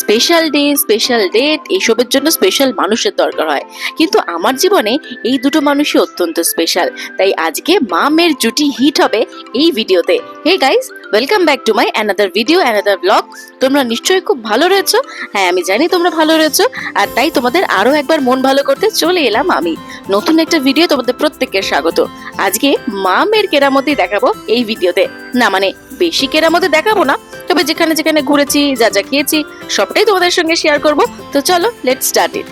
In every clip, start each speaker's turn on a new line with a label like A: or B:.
A: Special day special date এইসবের জন্য special মানুষের দরকার হয়। কিন্তু আমার জীবনে এই দুটো মানুষই অত্যন্ত স্পেশাল তাই আজকে মা মেয়ের জুটি হিট হবে এই ভিডিওতে। Hey guys welcome back to my another video another vlog তোমরা নিশ্চয়ই খুব ভালো রয়েছো। হ্যাঁ আমি জানি তোমরা ভালো রয়েছো। আর তাই তোমাদের আরও একবার মন ভালো করতে চলে এলাম আমি। নতুন একটা ভিডিও তোমাদের প্রত্যেকের স্বাগত। আজকে মা মেয়ের কেরামতি দেখাবো এই ভিডিওতে না মানে বেশি কেরামতি দেখাবো না তবে যেখানে যেখানে ঘুরেছি, যা যা খেয়েছি, সবটাই তোমাদের সঙ্গে শেয়ার করব। তো চলো লেট স্টার্ট ইট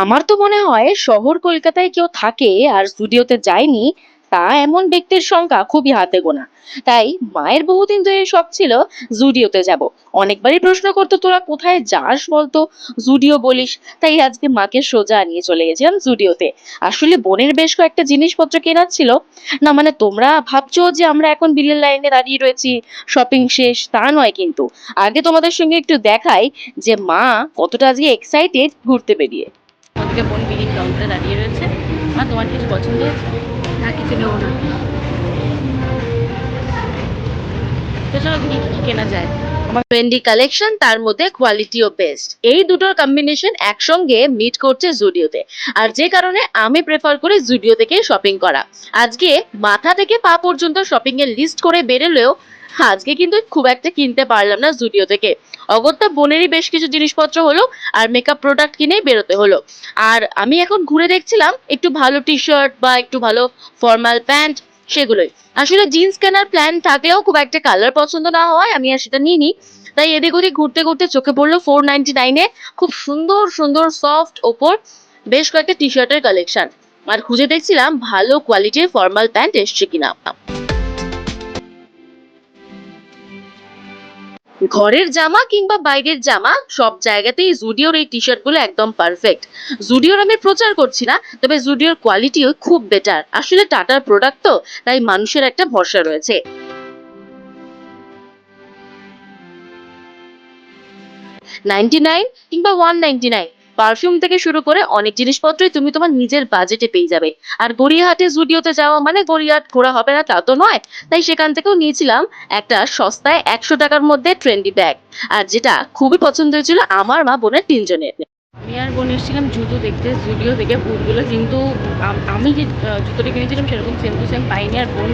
A: আমার তো মনে হয় শহর কলকাতায় কেউ থাকে আর স্টুডিওতে যায়নি তা এমন ব্যক্তির সংখ্যা খুবই হাতে গোনা। তাই মায়ের বহুদিন ধরে শখ ছিল জুডিওতে যাব। অনেকবারই প্রশ্ন করতো, তোরা কোথায় যাস বলতো? জুডিও বলিস। তাই আজকে মাকে সোজা নিয়ে চলে গেছিলাম জুডিওতে। আসলে বোনের বেশ কয়েকটা জিনিসপত্র কেনার ছিল। না মানে তোমরা ভাবছ যে আমরা এখন বিলের লাইনে দাঁড়িয়ে রয়েছি, শপিং শেষ, তা নয় কিন্তু। আগে তোমাদের সঙ্গে একটু দেখাই যে মা কতটা আজকে এক্সাইটেড ঘুরতে বেরিয়ে। বোন বিলিং কাউন্টারে দাঁড়িয়ে রয়েছে। মা, তোমার কিছু পছন্দ হয়েছে?
B: না। কিছু নেব না
A: কালেকশন তার মধ্যে বেস্ট এই দুটোর কম্বিনেশন একসঙ্গে মিট করছে জুডিওতে আর যে কারণে আমি প্রেফার করি থেকে শপিং করা। আজকে মাথা থেকে পা পর্যন্ত শপিং এর লিস্ট করে বেরোলেও আজকে কিন্তু খুব একটা কিনতে পারলাম না জুডিও থেকে। অগত্যা বোনেরই বেশ কিছু জিনিসপত্র হলো আর মেকআপ প্রোডাক্ট কিনেই বেরোতে হলো। আর আমি এখন ঘুরে দেখছিলাম একটু ভালো টি শার্ট বা একটু ভালো ফর্মাল প্যান্ট সেগুলোই। আসলে জিন্স কেনার প্ল্যান থাকলেও খুব একটা কালার পছন্দ না হওয়ায় আমি আর সেটা নিইনি। তাই এদিক ওদিক ঘুরতে ঘুরতে চোখে পড়ল ফোর নাইনটি নাইনে খুব সুন্দর সুন্দর সফট ওপর বেশ কয়েকটা টি শার্টের কালেকশন আর খুঁজে দেখছিলাম ভালো কোয়ালিটির ফর্মাল প্যান্ট এসছে কিনা। ঘরের জামা কিংবা বাইরের জামা, সব জায়গাতেই জুডিওর এই টি শার্টগুলো একদম পারফেক্ট জুডিওর আমি প্রচার করছি না, তবে জুডিওর কোয়ালিটিও খুব বেটার আসলে টাটার প্রোডাক্ট তো, তাই মানুষের একটা ভরসা রয়েছে। নাইনটি নাইন কিংবা ওয়ান নাইন পারফিউম থেকে শুরু করে অনেক জিনিসপত্রই তুমি তোমার নিজের বাজেটে পেয়ে যাবে। আর গড়িয়াহাটে জুডিওতে যাওয়া মানে গড়িয়াহাট ঘোরা হবে না, তা তো নয়। তাই সেখান থেকেও নিয়েছিলাম একটা সস্তায় একশো টাকার মধ্যে ট্রেন্ডি ব্যাগ আর যেটা খুবই পছন্দ হয়েছিল আমার মা বোনের তিনজনের।
B: আমি আর বোন এসেছিলাম জুতো দেখতে, জুডিও থেকে বুটগুলো কিন্তু আমি যে জুতোটা কিনেছিলাম সেরকম সেম টু সেম পাইনি আর বোন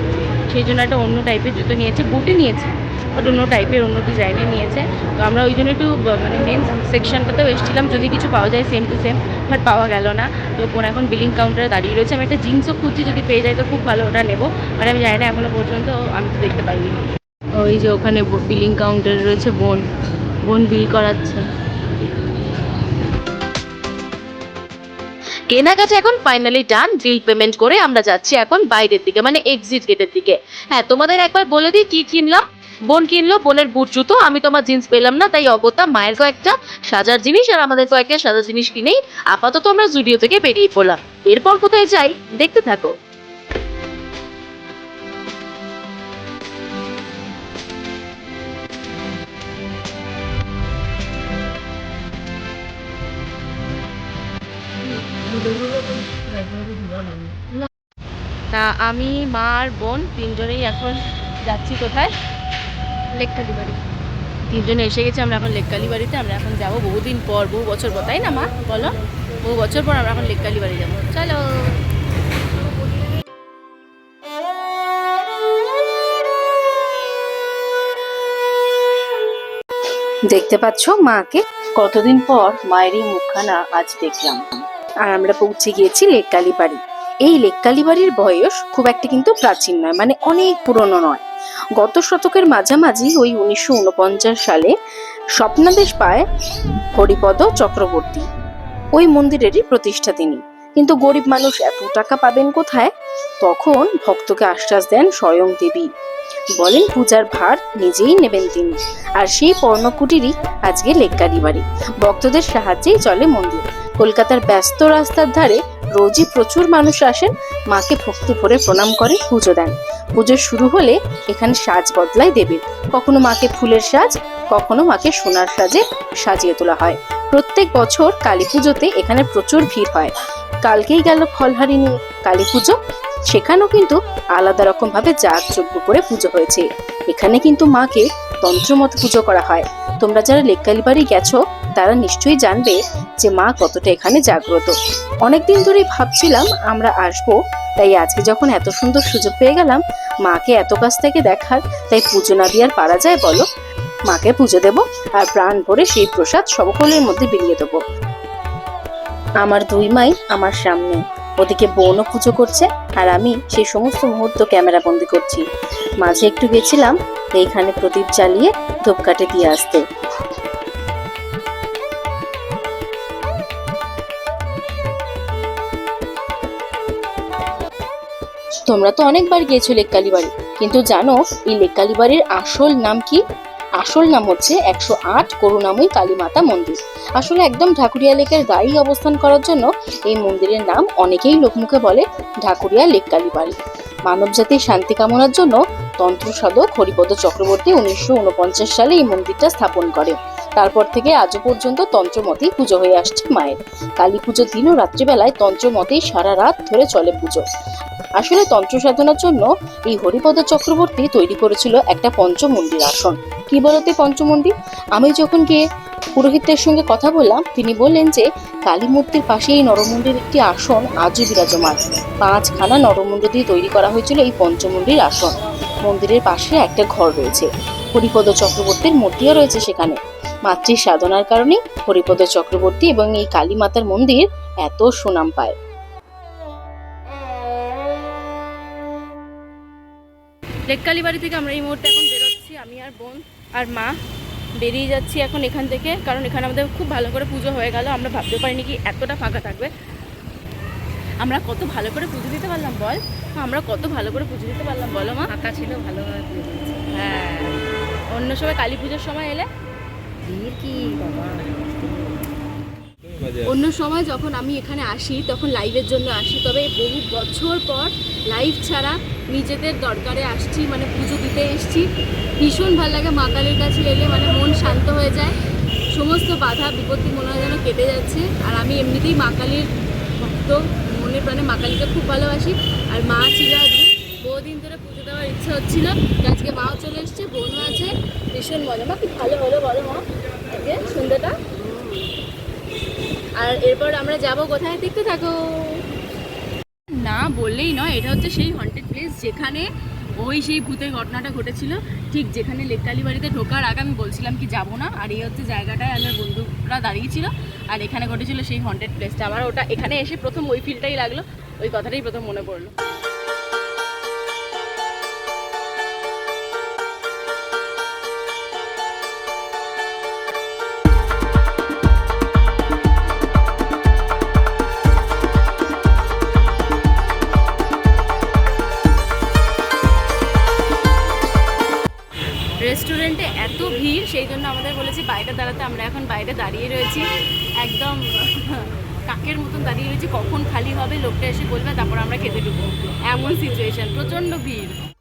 B: সেই জন্য একটা অন্য টাইপের জুতো নিয়েছে বুটে নিয়েছে বাট অন্য টাইপের অন্য ডিজাইনের নিয়েছে। তো আমরা ওই জন্য একটু মানে মেন সেকশনটাতেও এসেছিলাম, যদি কিছু পাওয়া যায় সেম টু সেম বাট পাওয়া গেল না। তো বোন এখন বিলিং কাউন্টারে দাঁড়িয়ে রয়েছে, আমি একটা জিন্সও খুঁজছি, যদি পেয়ে যাই তো খুব ভালো ওটা নেব বাট আমি জানি না এখনও পর্যন্ত, আমি তো দেখতে পাইনি। ওই যে ওখানে বিলিং কাউন্টারে রয়েছে বোন বোন বিল করাচ্ছে।
A: কেনাকাটা এখন ফাইনালি ডান বিল পেমেন্ট করে আমরা যাচ্ছি এখন বাইরের দিকে মানে এক্সিট গেটের দিকে। হ্যাঁ তোমাদের একবার বলে দিই কি কিনলাম। বোন কিনলো বোনের বুট জুতো, আমি তোমার জিন্স পেলাম না, তাই অগত্যা মায়ের কয়েকটা সাজার জিনিস আর আমাদের কয়েকটা সাজার জিনিস কিনেই আপাতত আমরা জুডিও থেকে বেরিয়ে পড়লাম। এরপর কোথায় যাই, দেখতে থাকো। তা আমি মা আর বোন তিনজনেই এখন যাচ্ছি কোথায়?
B: লেকটালি বাড়ি
A: তিনজনে এসে গেছে আমরা এখন লেককালি বাড়িতে আমরা এখন যাব বহুদিন পর বহু বছর পর তাই না মা? বলো বহু বছর পর আমরা এখন লেককালি বাড়ি যাব। চলো। দেখতে পাচ্ছ মাকে? কতদিন পর মায়েরই মুখখানা আজ দেখলাম। আর আমরা পৌঁছে গিয়েছি লেককালি বাড়ি। এই লেককালি বাড়ির বয়স খুব একটা কিন্তু প্রাচীন নয় মানে অনেক পুরনো নয়। গত শতকের মাঝামাঝি ওই উনিশশো উনপঞ্চাশ সালে স্বপ্নাদেশ পায় হরিপদ চক্রবর্তী, ওই মন্দিরেরই প্রতিষ্ঠা তিনি। কিন্তু গরিব মানুষ এত টাকা পাবেন কোথায়? তখন ভক্তকে আশ্বাস দেন স্বয়ং দেবী। বলেন পূজার ভার নিজেই নেবেন তিনি, আর সেই পর্ণকুটিরই আজকে লেককারি বাড়ি। ভক্তদের সাহায্যেই চলে মন্দির। কলকাতার ব্যস্ত রাস্তার ধারে রোজই প্রচুর মানুষ আসেন, মাকে ভক্তি ভরে প্রণাম করে পুজো দেন। পুজো শুরু হলে এখানে সাজ বদলায় দেবীর। কখনো মাকে ফুলের সাজ, কখনো মাকে সোনার সাজে সাজিয়ে তোলা হয়। প্রত্যেক বছর কালী পুজোতে এখানে প্রচুর ভিড় হয়। কালকেই গেল ফলহারিণী কালী পুজো। সেখানেও কিন্তু আলাদা রকম ভাবে যাগ যজ্ঞ করে পুজো হয়েছে। এখানে কিন্তু মাকে তন্ত্রমত পুজো করা হয়। তোমরা যারা লেককালি বাড়ি গেছো তারা নিশ্চয়ই জানবে যে মা কতটা এখানে জাগ্রত। অনেকদিন ধরেই ভাবছিলাম আমরা আসব, তাই আজকে যখন এত সুন্দর সুযোগ পেয়ে গেলাম, মাকে এত কাছ থেকে দেখার, তাই পুজো না দিয়ে আর পারা যায় বলো? মাকে পুজো দেব আর প্রাণ ভরে সেই প্রসাদ সকলের মধ্যে বিলিয়ে দেবো। আমার দুই মাই আমার সামনে, ওদিকে বোনও পুজো করছে আর আমি সেই সমস্ত মুহূর্ত ক্যামেরা বন্দি করছি। মাঝে একটু গেছিলাম, এইখানে প্রদীপ জ্বালিয়ে ধূপকাঠি দিয়ে আসতে। তোমরা তো অনেকবার গিয়েছো লেককালি বাড়ি। কিন্তু জানো, এই লেককালি বাড়ির আসল নাম কি? আসল নাম হচ্ছে একশো আট করুণাময়ী কালী মাতা মন্দির। আসলে একদম ঢাকুরিয়া লেকের গায়েই অবস্থান করার জন্য এই মন্দিরের নাম অনেকেই লোকমুখে বলে ঢাকুরিয়া লেককালী বাড়ি। মানবজাতির শান্তি কামনার জন্য তন্ত্র সাধক হরিপদ চক্রবর্তী উনিশশো উনপঞ্চাশ সালে এই মন্দিরটা স্থাপন করে তারপর থেকে আজও পর্যন্ত তন্ত্রমতেই পুজো হয়ে আসছে মায়ের। কালী পুজোর দিন ও রাত্রিবেলায় তন্ত্রমতেই সারা রাত ধরে চলে পুজো। আসলে তন্ত্র সাধনার জন্য এই হরিপদ চক্রবর্তী তৈরি করেছিল একটা পঞ্চমন্দির আসন। কি বলতে পঞ্চমন্দির আমি যখন গিয়ে পুরোহিতদের সঙ্গে কথা বললাম, তিনি বললেন যে, কালী মূর্তির পাশে এই নরমন্দির একটি আসন আজও বিরাজমান। পাঁচখানা নরমুণ্ড দিয়ে তৈরি করা হয়েছিল এই পঞ্চমন্দির আসন। মন্দিরের পাশে একটা ঘর রয়েছে। হরিপদ চক্রবর্তীর মূর্তিও রয়েছে সেখানে। মাতৃ সাধনার কারণে হরিপদ চক্রবর্তী এবং এই কালী মাতার মন্দির এত সুনাম পায়।
B: লেককালি বাড়ি থেকে আমরা এই মুহূর্তে এখন বেরোচ্ছি। আমি আর বোন আর মা বেরিয়ে যাচ্ছি এখন এখান থেকে কারণ এখানে আমাদের খুব ভালো করে পুজো হয়ে গেল। আমরা ভাবতে পারিনি কি এতটা ফাঁকা থাকবে। আমরা কত ভালো করে পুজো দিতে পারলাম বল? আমরা কত ভালো করে পুজো দিতে পারলাম বলো মা।
C: ফাঁকা ছিল ভালোভাবে দিয়েছে।
B: হ্যাঁ। অন্য সময় কালী পুজোর সময় এলে
C: ভিড় কি? বাবা
B: অন্য সময় যখন আমি এখানে আসি তখন লাইভের জন্য আসি। তবে বহু বছর পর লাইভ ছাড়া নিজেদের দরকারে আসছি মানে পুজো দিতে এসছি। ভীষণ ভালো লাগে মা কালীর কাছে এলে মানে মন শান্ত হয়ে যায়। সমস্ত বাধা বিপত্তি মনে হয় যেন কেটে যাচ্ছে। আর আমি এমনিতেই মা কালীর ভক্ত। মনে প্রাণে মা কালীকে খুব ভালোবাসি। আর মা ছিল আজকে বহুদিন ধরে পুজো দেওয়ার ইচ্ছা হচ্ছিল। আজকে মাও চলে এসছে, বোনও আছে। ভীষণ মজা। মা কি ভালো হলো বলো মা। আজকে সন্ধ্যাটা। আর এরপর আমরা যাব কোথায়? দেখতে থাকো। না, বললেই নয়। এটা হচ্ছে সেই হন্টেড প্লেস যেখানে ওই সেই ভূতের ঘটনাটা ঘটেছিল। ঠিক যেখানে লেককালি বাড়িতে ঢোকার আগে আমি বলছিলাম কি যাব না। আর এই হচ্ছে জায়গাটায় আমার বন্ধুরা দাঁড়িয়েছিল। আর এখানে ঘটেছিল সেই হন্টেড প্লেসটা আমার ওটা এখানে এসে প্রথম ওই ফিলটাই লাগল। ওই কথাটাই প্রথম মনে পড়ল। ভিড়, সেই জন্য আমাদের বলেছি বাইরে দাঁড়াতে। আমরা এখন বাইরে দাঁড়িয়ে রয়েছি। একদম কাকের মতন দাঁড়িয়ে রয়েছি। কখন খালি হবে, লোকটা এসে বলবে, তারপর আমরা খেতে ঢুকবো। এমন সিচুয়েশন প্রচণ্ড ভিড়।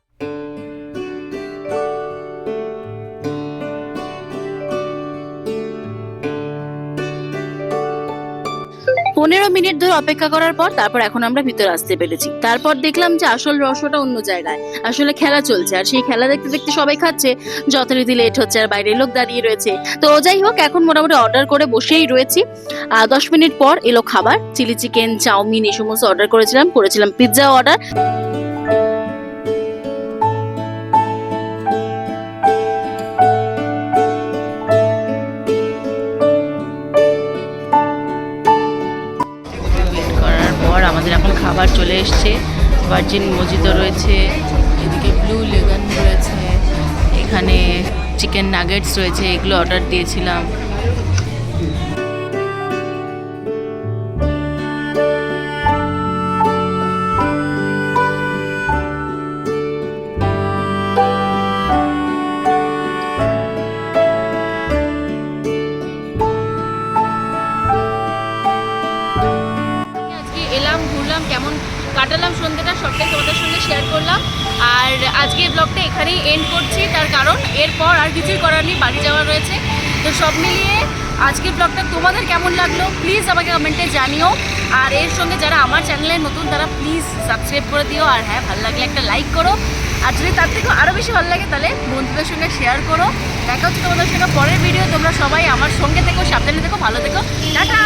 B: পনেরো মিনিট ধরে অপেক্ষা করার পর তারপর এখন আমরা ভিতরে আসতে পেরেছি। তারপর দেখলাম যে আসল রসটা অন্য জায়গায়। আসলে খেলা চলছে, আর সেই খেলা দেখতে দেখতে সবাই খাচ্ছে। যথারীতি লেট হচ্ছে, আর বাইরে লোক দাঁড়িয়ে রয়েছে। তো যাই হোক, এখন মোটামুটি অর্ডার করে বসেই রয়েছি। আর দশ মিনিট পর এলো খাবার। চিলি চিকেন চাউমিন এই সমস্ত অর্ডার করেছিলাম করেছিলাম পিৎজা অর্ডার খাবার চলে এসছে। ভার্জিন মসজিদও রয়েছে, এদিকে ব্লু লেগান রয়েছে, এখানে চিকেন নাগেটস রয়েছে, এগুলো অর্ডার দিয়েছিলাম। কাটালাম সন্ধ্যেটা, সবটাই তোমাদের সঙ্গে শেয়ার করলাম। আর আজকে এই ব্লগটা এখানেই এন্ড করছি, তার কারণ এরপর আর কিছুই করার নেই, বাড়ি যাওয়া রয়েছে। তো সব মিলিয়ে আজকের ব্লগটা তোমাদের কেমন লাগল প্লিজ আমাকে কমেন্টে জানিও। আর এর সঙ্গে যারা আমার চ্যানেলে নতুন, তারা প্লিজ সাবস্ক্রাইব করে দিও। আর হ্যাঁ ভালো লাগলে একটা লাইক করো। আর যদি তার থেকেও আরও বেশি ভালো লাগে, তাহলে বন্ধুদের সঙ্গে শেয়ার করো। দেখা হচ্ছে তোমাদের সঙ্গে পরের ভিডিও তোমরা সবাই আমার সঙ্গে থেকো, সাবধানে থেকো, ভালো থেকো। টাটা!